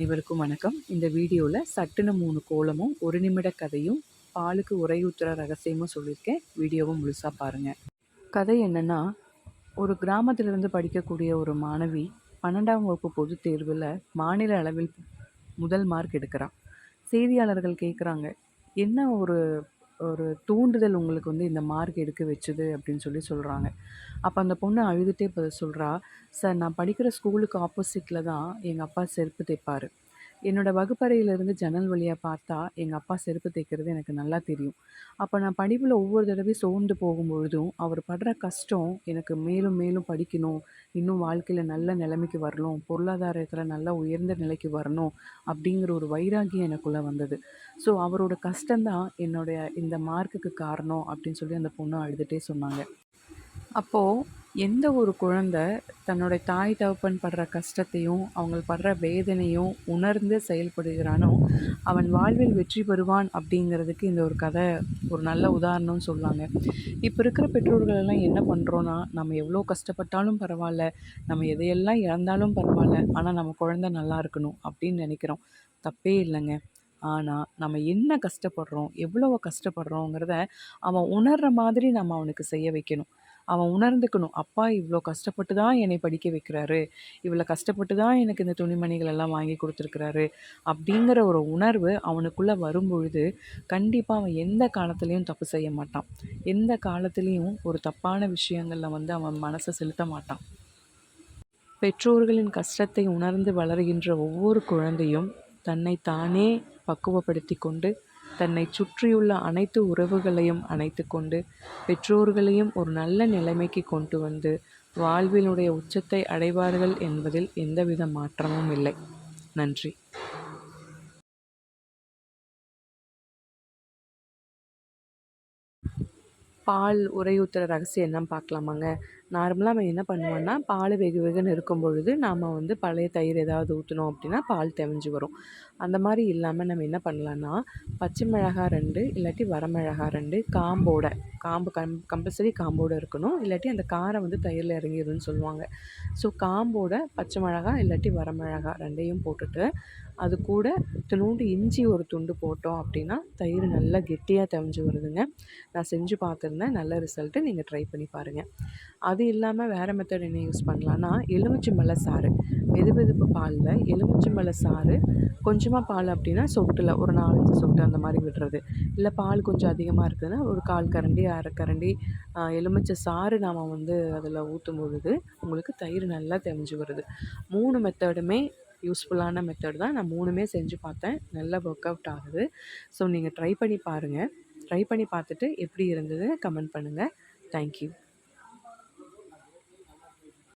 அனைவருக்கும் வணக்கம். இந்த வீடியோவில் சட்டுன மூணு கோலமும் ஒரு நிமிட கதையும் பாலுக்கு உரையூத்துற ரகசியமும் சொல்லியிருக்கேன். வீடியோவும் முழுசாக பாருங்கள் கதை என்னென்னா ஒரு கிராமத்திலிருந்து படிக்கக்கூடிய ஒரு மாணவி பன்னெண்டாம் வகுப்பு பொதுத் தேர்வில் மாநில அளவில் முதல் மார்க் எடுக்கிறான் செய்தியாளர்கள் கேட்குறாங்க என்ன ஒரு ஒரு தூண்டுதல் உங்களுக்கு வந்து இந்த மார்க் எடுக்க வச்சுது அப்படின்னு சொல்லி சொல்கிறாங்க அப்போ அந்த பொண்ணு அழுதுகிட்டே இப்போ சொல்கிறா சார் நான் படிக்கிற ஸ்கூலுக்கு ஆப்போசிட்டில் தான் எங்கள் அப்பா செருப்பு தைப்பார். என்னோடய வகுப்பறையிலிருந்து ஜன்னல் வழியாக பார்த்தா எங்கள் அப்பா செருப்பு தைக்கிறது எனக்கு நல்லா தெரியும். அப்போ நான் படிப்பில் ஒவ்வொரு தடவையும் சோர்ந்து போகும்பொழுதும் அவர் படுற கஷ்டம் எனக்கு மேலும் மேலும் படிக்கணும் இன்னும் வாழ்க்கையில் நல்ல நிலைமைக்கு வரணும் பொருளாதாரத்தில் நல்ல உயர்ந்த நிலைக்கு வரணும் அப்படிங்கிற ஒரு வைராகியம் எனக்குள்ளே வந்தது. ஸோ அவரோட கஷ்டம்தான் என்னுடைய இந்த மார்க்குக்கு காரணம் அப்படின்னு சொல்லி அந்த பொண்ணு அழுதுகிட்டே சொன்னாங்க. அப்போது எந்த ஒரு குழந்தை தன்னுடைய தாய் தகப்பன் படுற கஷ்டத்தையும் அவங்க படுற வேதனையும் உணர்ந்து செயல்படுகிறானோ அவன் வாழ்வில் வெற்றி பெறுவான் அப்படிங்கிறதுக்கு இந்த ஒரு கதை ஒரு நல்ல உதாரணம்னு சொல்லாங்க இப்போ இருக்கிற பெற்றோர்கள் எல்லாம் என்ன பண்ணுறோன்னா நம்ம எவ்வளோ கஷ்டப்பட்டாலும் பரவாயில்ல நம்ம எதையெல்லாம் இழந்தாலும் பரவாயில்ல ஆனால் நம்ம குழந்த நல்லா இருக்கணும் அப்படின்னு நினைக்கிறோம். தப்பே இல்லைங்க. ஆனால் நம்ம என்ன கஷ்டப்படுறோம் எவ்வளோ கஷ்டப்படுறோங்கிறத அவன் உணர்கிற மாதிரி நம்ம அவனுக்கு செய்ய வைக்கணும். அவன் உணர்ந்துக்கணும். அப்பா இவ்வளோ கஷ்டப்பட்டு தான் என்னை படிக்க வைக்கிறாரு. இவ்வளோ கஷ்டப்பட்டு தான் எனக்கு இந்த துணிமணிகள் எல்லாம் வாங்கி கொடுத்துருக்குறாரு. அப்படிங்கிற ஒரு உணர்வு அவனுக்குள்ளே வரும்பொழுது கண்டிப்பாக அவன் எந்த காலத்துலேயும் தப்பு செய்ய மாட்டான். எந்த காலத்துலேயும் ஒரு தப்பான விஷயங்களில் வந்து அவன் மனசை செலுத்த மாட்டான். பெற்றோர்களின் கஷ்டத்தை உணர்ந்து வளர்கின்ற ஒவ்வொரு குழந்தையும் தன்னை தானே பக்குவப்படுத்தி கொண்டு தன்னை சுற்றியுள்ள அனைத்து உறவுகளையும் அணைத்து கொண்டு பெற்றோர்களையும் ஒரு நல்ல நிலைமைக்கு கொண்டு வந்து வாழ்வினுடைய உச்சத்தை அடைவார்கள் என்பதில் எந்தவித மாற்றமும் இல்லை. நன்றி. பால் உரையூத்துற ரகசியம் என்னன்னு பார்க்கலாமாங்க? நார்மலாக அவன் என்ன பண்ணுவான்னா பால் வெகு வெகுன்னு இருக்கும் பொழுது நாம் வந்து பழைய தயிர் ஏதாவது ஊற்றினோம் அப்படின்னா பால் தெவஞ்சு வரும். அந்த மாதிரி இல்லாமல் நம்ம என்ன பண்ணலான்னா பச்சை மிளகா ரெண்டு இல்லாட்டி வரமிளகா ரெண்டு காம்போட காம்பு கம் கம்பல்சரி காம்போடு இருக்கணும். இல்லாட்டி அந்த காரம் வந்து தயிரில் இறங்கிடும்னு சொல்லுவாங்க. ஸோ காம்போட பச்சை மிளகா இல்லாட்டி வரமிளகா ரெண்டையும் போட்டுட்டு அது கூட இத்தினூண்டு இஞ்சி ஒரு துண்டு போட்டோம் அப்படின்னா தயிர் நல்லா கெட்டியாக தெவஞ்சு வருதுங்க. நான் செஞ்சு பார்த்துருந்தேன். நல்ல ரிசல்ட்டு நீங்கள் ட்ரை பண்ணி பாருங்கள் அது அது இல்லாமல் வேறு மெத்தட் என்ன யூஸ் பண்ணலான்னா எலுமிச்சம்பழ சாறு. வெது வெதுப்பு பாலில் எலுமிச்சம்பழ சாறு கொஞ்சமாக பால் அப்படின்னா சொட்டில் ஒரு நாலஞ்சு சொட்டு அந்த மாதிரி விடுறது. இல்லை பால் கொஞ்சம் அதிகமாக இருக்குதுன்னா ஒரு கால் கரண்டி அரை கரண்டி எலுமிச்சை சாறு நாம் வந்து அதில் ஊற்றும் பொழுது உங்களுக்கு தயிர் நல்லா தெளிஞ்சு வருது. மூணு மெத்தடுமே யூஸ்ஃபுல்லான மெத்தட் தான். நான் மூணுமே செஞ்சு பார்த்தேன். நல்லா ஒர்க் அவுட் ஆகுது. ஸோ நீங்கள் ட்ரை பண்ணி பாருங்கள் ட்ரை பண்ணி பார்த்துட்டு எப்படி இருந்தது கமெண்ட் பண்ணுங்கள் தேங்க்யூ